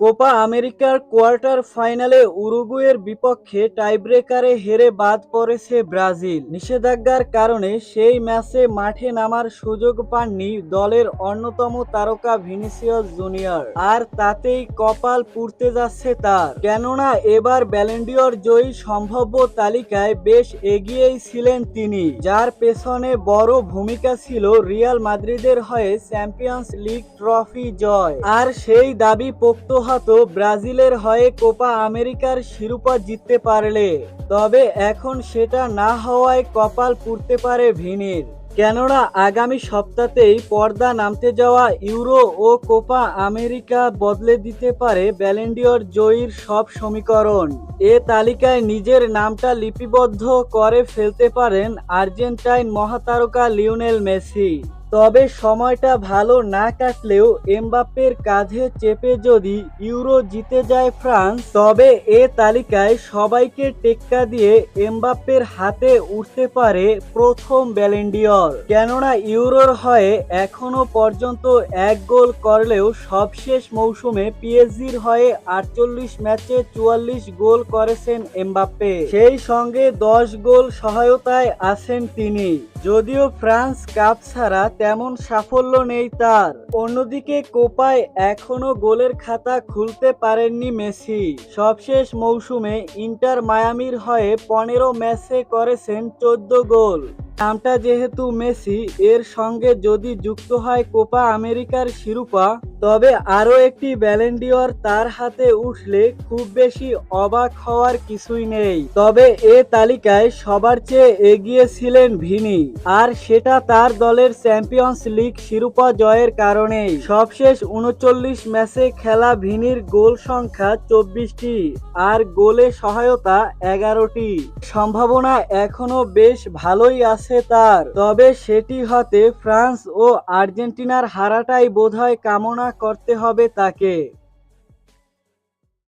Copa আমেরিকার quarter ফাইনালে উরুগুয়ের বিপক্ষে টাইব্রেকারে হেরে বাদ পড়েছে ব্রাজিল। নিষেধাজ্ঞার কারণে সেই ম্যাচে মাঠে নামার সুযোগ পাননি দলের অন্যতম তারকা ভিনিসিয়াস জুনিয়র। আর তাতেই কপাল পুড়তে যাচ্ছে তার। কেননা এবার ব্যালেন্ডিয়র জয়ী সম্ভাব্য তালিকায় বেশ এগিয়েই ছিলেন তিনি, যার পেছনে বড় ভূমিকা ছিল রিয়াল মাদ্রিদের হয়ে চ্যাম্পিয়ন্স লিগ ট্রফি জয়। আর সেই দাবি পোক্ত হতো ব্রাজিলের হয়ে কোপা আমেরিকার শিরোপা জিততে পারলে। তবে এখন সেটা না হওয়ায় কপাল পুড়তে পারে ভিনির। কেননা আগামী সপ্তাহতেই পর্দা নামতে যাওয়া ইউরো ও কোপা আমেরিকা বদলে দিতে পারে ব্যালেন্ডিয়র জয়ীর সব সমীকরণ। এ তালিকায় নিজের নামটা লিপিবদ্ধ করে ফেলতে পারেন আর্জেন্টাইন মহাতারকা লিওনেল মেসি। তবে সময়টা ভালো না কাটলেও এমবাপ্পের কাঁধে চেপে যদি ইউরো জিতে যায় ফ্রান্স, তবে এ তালিকায় সবাইকে টেক্কা দিয়ে এমবাপ্পের হাতে উঠতে পারে প্রথম ব্যালেন্ডিয়র। কেননা ইউরোর হয়ে এখনও পর্যন্ত এক গোল করলেও সবশেষ মৌসুমে পিএসজির হয়ে আটচল্লিশ ম্যাচে চুয়াল্লিশ গোল করেছেন এমবাপ্পে। সেই সঙ্গে দশ গোল সহায়তায় আছেন তিনি। যদিও ফ্রান্স কাপ ছাড়া তেমন সাফল্য নেই তার। অন্যদিকে কোপায় এখনও গোলের খাতা খুলতে পারেননি মেসি। সবশেষ মৌসুমে ইন্টার মায়ামির হয়ে পনেরো ম্যাচে করেছেন চোদ্দ গোল। নামটা যেহেতু মেসি, এর সঙ্গে যদি যুক্ত হয় কোপা আমেরিকার শিরোপা তবে আরও একটি ব্যালেন্ডিয়র তার হাতে উঠলে খুব বেশি অবাক হওয়ার কিছুই নেই। তবে এ তালিকায় সবার চেয়ে এগিয়ে ছিলেন ভিনি, আর সেটা তার দলের চ্যাম্পিয়ন্স লিগ শিরোপা জয়ের কারণেই। সবশেষ উনচল্লিশ ম্যাচে খেলা ভিনির গোল সংখ্যা চব্বিশটি, আর গোলে সহায়তা এগারোটি। সম্ভাবনা এখনও বেশ ভালোই আছে তার, তবে সেটি হতে ফ্রান্স ও আর্জেন্টিনার হারাটাই বোধহয় কামনা করতে হবে তাকে।